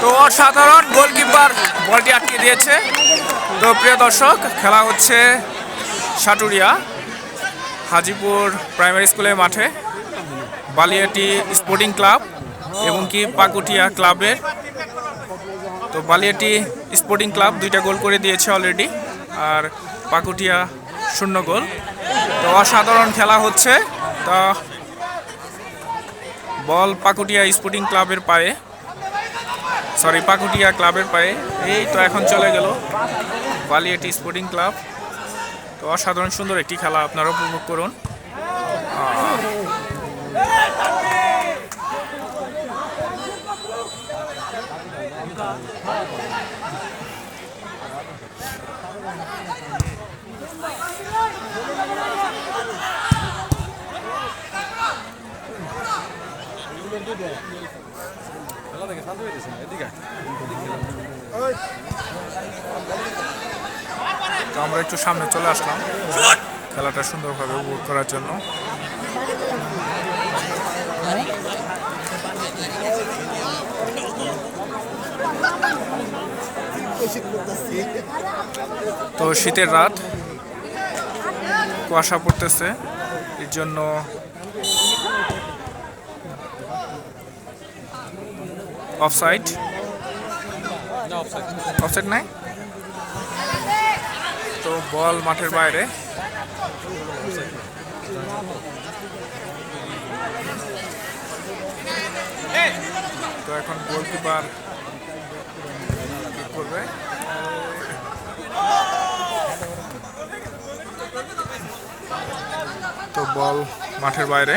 তো অসাধারণ গোলকিপার বলটি আটকে দিয়েছে। তো প্রিয় দর্শক, খেলা হচ্ছে সাটুরিয়া, হাজিপুর প্রাইমারি স্কুলের মাঠে। বালিয়াটি স্পোর্টিং ক্লাব এবং কি পাকুটিয়া ক্লাবের। তো বালিয়াটি স্পোর্টিং ক্লাব দুইটা গোল করে দিয়েছে অলরেডি আর পাকুটিয়া শূন্য গোল। তো অসাধারণ খেলা হচ্ছে। তো বল পাকুটিয়া স্পোর্টিং ক্লাবের পায়ে। সরি পাকুটিয়া ক্লাবের পায়ে। এই তো এখন চলে গেল বালিয়াটি স্পোর্টিং ক্লাব। তো অসাধারণ সুন্দর একটি খেলা আপনারা উপভোগ করুন। আহ, তো আমরা একটু সামনে চলে আসলাম। খেলাটা সুন্দরভাবে উপভোগ করার জন্য। তো শীতের রাত। কুয়াশা পড়তেছে। এর জন্য অফসাইড? অফসাইড নাই? তো বল মাঠের বাইরে। তো এখন গোলকিপার করবে? তো বল মাঠের বাইরে।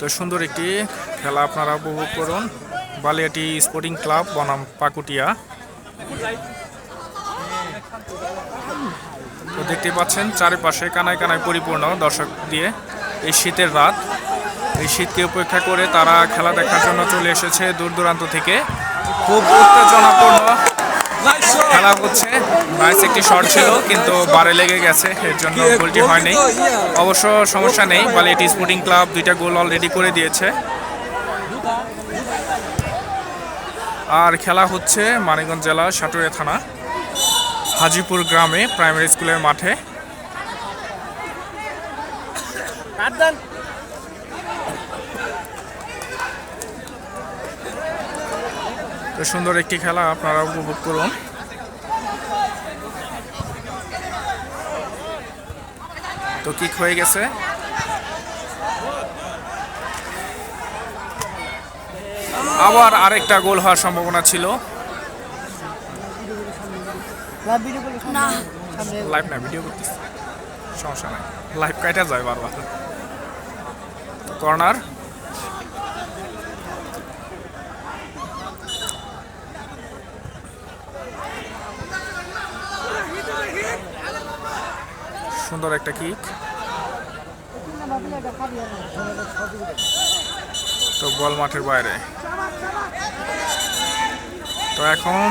তো সুন্দর একটি খেলা আপনারা উপভোগ করুন। বালিয়াটি স্পোর্টিং ক্লাব, বনাম পাকুটিয়া। তো দেখতে পাচ্ছেন, চারিপাশে কানায় কানায় পরিপূর্ণ দর্শক দিয়ে এই শীতের রাত। এই শীতকে উপেক্ষা করে তারা খেলা দেখার জন্য চলে এসেছে দূর দূরান্ত থেকে। খুব উত্তেজনাপূর্ণ খেলা হচ্ছে। নাইস একটি শট ছিল, কিন্তু বারে লেগে গেছে, এর জন্য গোলটি হয়নি। অবশ্য সমস্যা নেই, বলে এটি স্পোর্টিং ক্লাব দুইটা গোল অলরেডি করে দিয়েছে। আর খেলা হচ্ছে মানিকগঞ্জ জেলা সাটুরিয়া থানা, হাজিপুর গ্রামে প্রাইমারি স্কুলের মাঠে। তো সুন্দর একটি খেলা আপনারা উপভোগ করুন। তো কিক হয়ে গেছে। আবার আরেকটা গোল হওয়ার সম্ভাবনা ছিল। লাইভ না ভিডিও করতেছি। সমস্যা নাই। লাইভ কাইটা যায় বারবার। কর্নার সুন্দর একটা কিক তো বল মাঠের বাইরে। তো এখন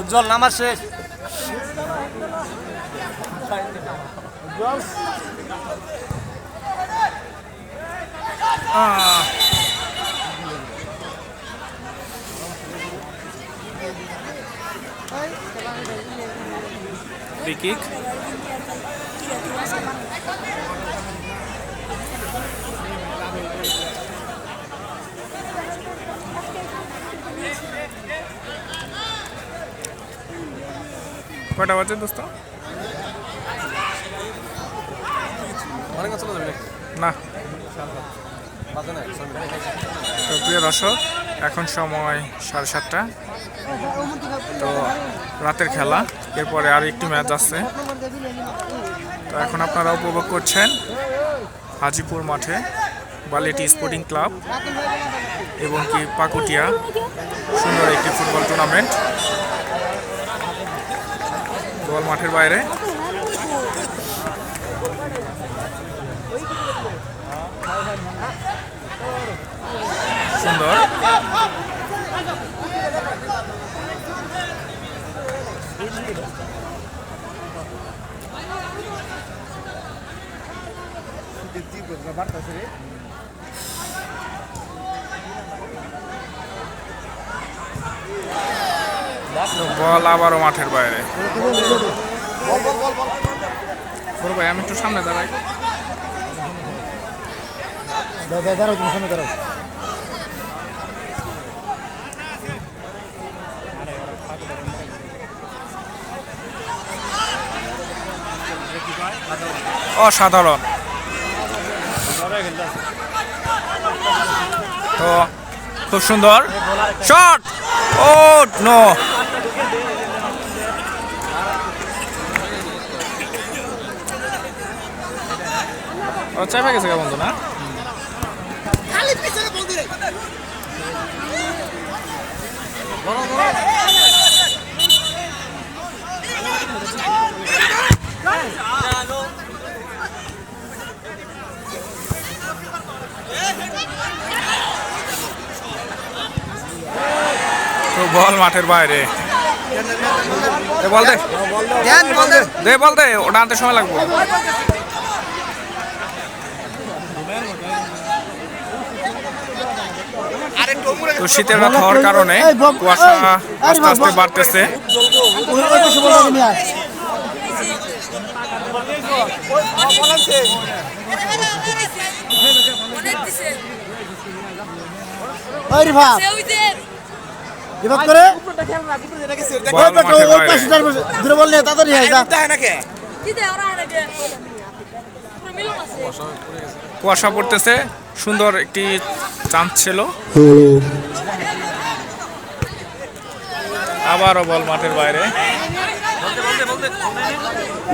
উজ্জ্বল নামার শেষ। আহ, কিক কয়টা বাজে দোস্ত? না। না তো প্রিয় দর্শক এখন সময় সাড়ে সাতটা। তো রাতের খেলা, এরপরে আর একটি ম্যাচ আছে। তো এখন আপনারা উপভোগ করছেন হাজিপুর মাঠে বালিটি স্পোর্টিং ক্লাব এবং কি পাকুটিয়া, সুন্দর একটি ফুটবল টুর্নামেন্ট বল মাঠের বাইরে। সুন্দর। বল আবারও মাঠের বাইরে। ভাই আমি একটু সামনে দাঁড়াই। দাঁড়াও, তুমি সামনে দাঁড়াও। অসাধারণ। তো খুব সুন্দর। শট! Oh, no. চাপে গেছে বন্ধু, না? তো বল মাঠের বাইরে। দে। বল দে। দে বল দে ওটা আনতে সময় লাগবে। তো শীতের রাত হওয়ার কারণে কুয়াশা আস্তে আস্তে বাড়তেছে। তাড়াতাড়ি কুয়াশা পড়তেছে। সুন্দর একটি চান্স ছিল। আবারও বল মাঠের বাইরে।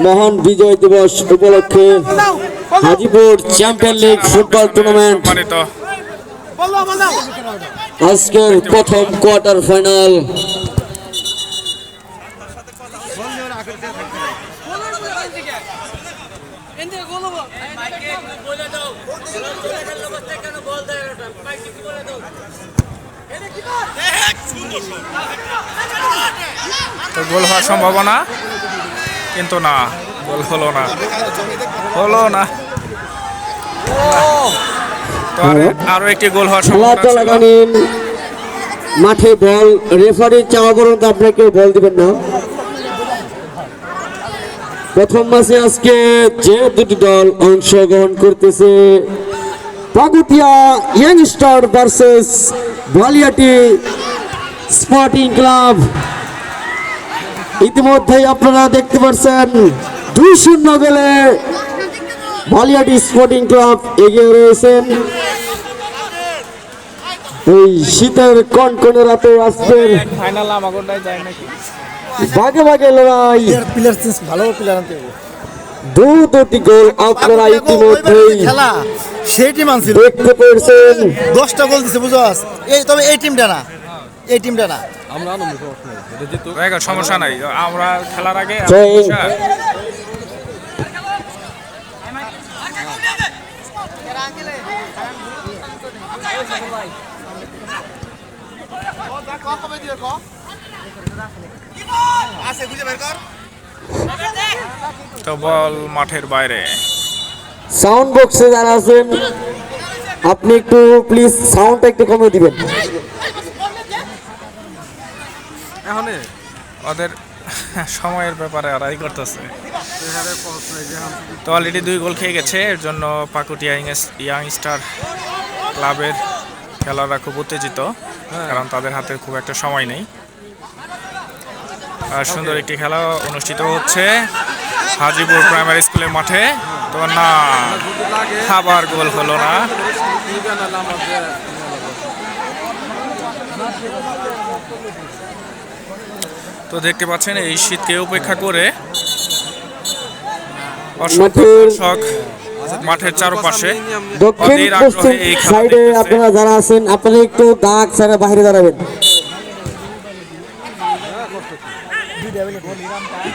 মহান বিজয় দিবস উপলক্ষে Hajipur champion league football tournament. আজকের প্রথম কোয়ার্টার ফাইনাল। তো গোল হওয়ার সম্ভাবনা কিন্তু না গোল হলো না। হলো না। আরো- আরও একটি গোল হওয়ার সম্ভাবনা মাঠে বল রেফারি চাওয়া পর্যন্ত আপনাকে বল দিবেন না। প্রথম ম্যাচে আজকে যে দুটি দল অংশগ্রহণ করতেছে Pakutia youngster versus Baliati sporting club ইতিমধ্যেই আপনারা দেখতে পাচ্ছেন দুই শূন্য গোলে বালিয়াটি স্পোর্টিং ক্লাব এগিয়ে রয়েছেন এই শীতের কনকনে রাতে আসবেন ফাইনাল আমাগোটায় যায় নাকি? ভাগে ভাগে লড়াই। প্লেয়ার চেঞ্জ ভালো প্লেয়ার আনতে দু দুটি গোল আপনারা ইতিমধ্যেই খেলা। সেই টিম আনছিল। দেখতে পেয়েছেন। দশটা গোল দিছে বুঝো এই তবে এই টিমটা না। এই টিমটা না। আমরা সমস্যা নেই। আমরা খেলার আগে। তো বল মাঠের বাইরে। সাউন্ড বক্সে যারা আছেন আপনি একটু প্লিজ সাউন্ডটা একটু কমিয়ে দিবেন। এখন ওদের সময়ের ব্যাপারে আড়াই করতেছে। তো অলরেডি দুই গোল খেয়ে গেছে এর জন্য পাকুটিয়া ইয়াং স্টার ক্লাবের খেলোয়াড়রা খুব উত্তেজিত কারণ তাদের হাতে খুব একটা সময় নেই। আর সুন্দর একটি খেলা অনুষ্ঠিত হচ্ছে হাজিপুর প্রাইমারি স্কুলের মাঠে। তো না আবার গোল হলো না। তো দেখতে পাচ্ছেন এই শীতকে উপেক্ষা করে অসংখ্য মাঠের- দর্শক মাঠের চারপাশে দক্ষিণ পশ্চিম সাইডে আপনারা যারা আছেন আপনারা একটু দাগ ছাড়া বাইরে দাঁড়াবেন।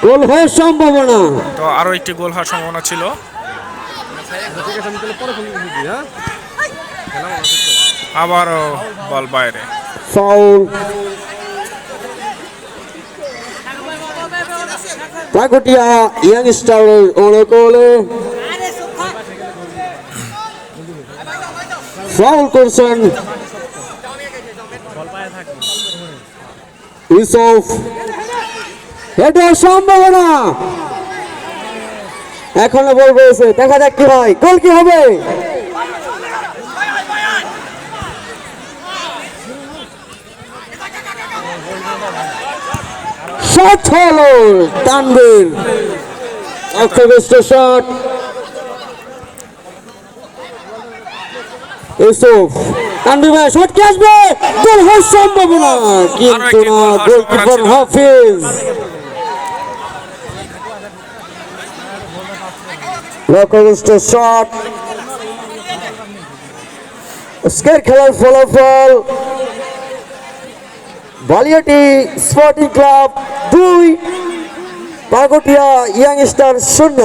গোল হওয়ার সম্ভাবনা। তো আরও একটি গোল হওয়ার সম্ভাবনা ছিল। আবারও বল বাইরে। ফাউল পাকুটিয়া ইয়াংস্টারের অনুকূলে ফাউল করছেন ইউসুফ। এটা সম্ভাবনা। এখনও বল রয়েছে। দেখা যাক কি হয়। গোল কি হবে? শট হলো তানভীর অক্ষবিষ্ট শট ইউসুফ তানভীর ভাই শট কি আসবে। গোল হওয়ার সম্ভাবনা। কিন্তু না গোলকিপার হাফিজ। শট। আজকের খেলার ফলাফল বালিয়াটি স্পোর্টিং ক্লাব দুই পাগটিয়া ইয়াং স্টার শূন্য।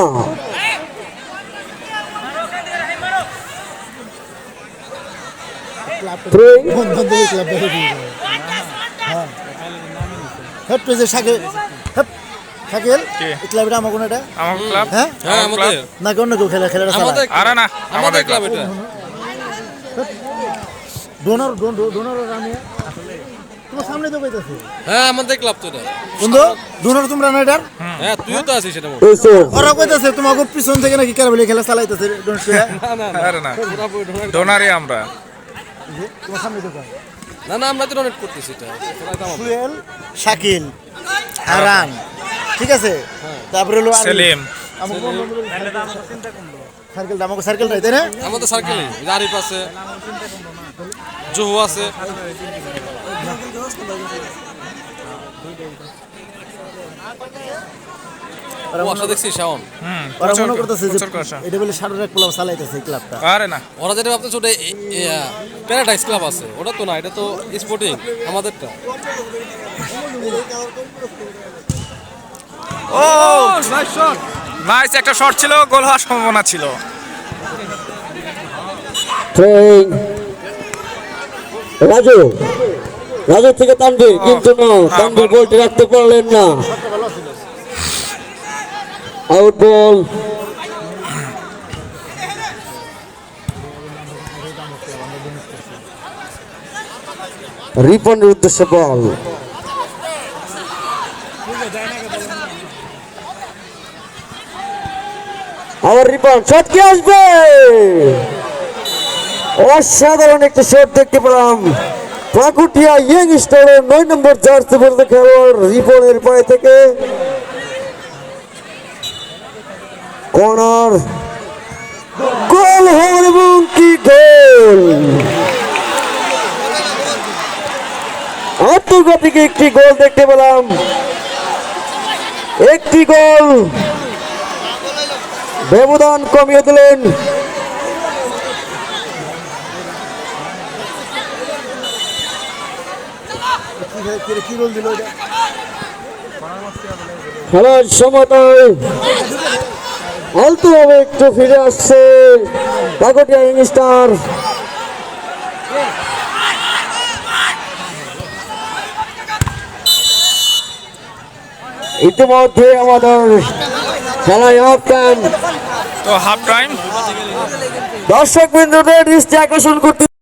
ডোনার ডোনার তোমার সামনে তো কইতাছে। হ্যাঁ আমাদের ক্লাব তো এটা বন্ধু ডোনার তোমরা না এটার? হ্যাঁ তুইও তো আছিস এটা ওরা কইতাছে তোমাকে পিছন থেকে নাকি কারাবলি খেলা চালাইতেছে ডোনার না না আরে না। ডোনারি আমরা। তোমার সামনে তো না না আমরা তো ডোনেট করতেছি এটা। সুয়েল শাকিল আরান ঠিক আছে? তারপরে হলো। সেলিম। সার্কেল আমাকে সার্কেল তাই না? আমাদের সার্কেলে আরিফ আছে। জুহু আছে। ওরা দেখছি শাওন। ওরা মনে করতেছে যে এটা বলে সাড়ে ক্লাব চালাইতেছে ক্লাবটা। আরে না। ওরা যেটা ভাবতেছে ওটা প্যারাডাইস ক্লাব আছে। ওটা তো না এটা তো স্পোর্টিং আমাদেরটা। ও নাইস একটা শট ছিল গোল হওয়ার সম্ভাবনা ছিল। রাজু রাজু থেকে তানভীর কিন্তু না তানভীর বলটি রাখতে পারলেন না। আউট বল রিপনের উদ্দেশ্যে বল আবার রিপন শট আসবে? অসাধারণ একটি শট দেখতে পেলাম। পাকুটিয়া ইয়ং স্টারের নয় নম্বর জার্সি পরিতে খেলোয়াড় রিপনের পায়ে থেকে কর্নার গোল হওয়ার এবং কি গোল? আত্মঘাতিক একটি গোল দেখতে পেলাম। একটি গোল। ব্যবধান কমিয়ে দিলেন। খেলার সমতায় আলতো ভাবে একটু ফিরে আসছে পাকটিয়া ইংস্টার ইতিমধ্যে আমাদের খেলায় হাফ টাইম তো হাফ টাইম দর্শক বিন্দুদের দৃষ্টি আকর্ষণ করতে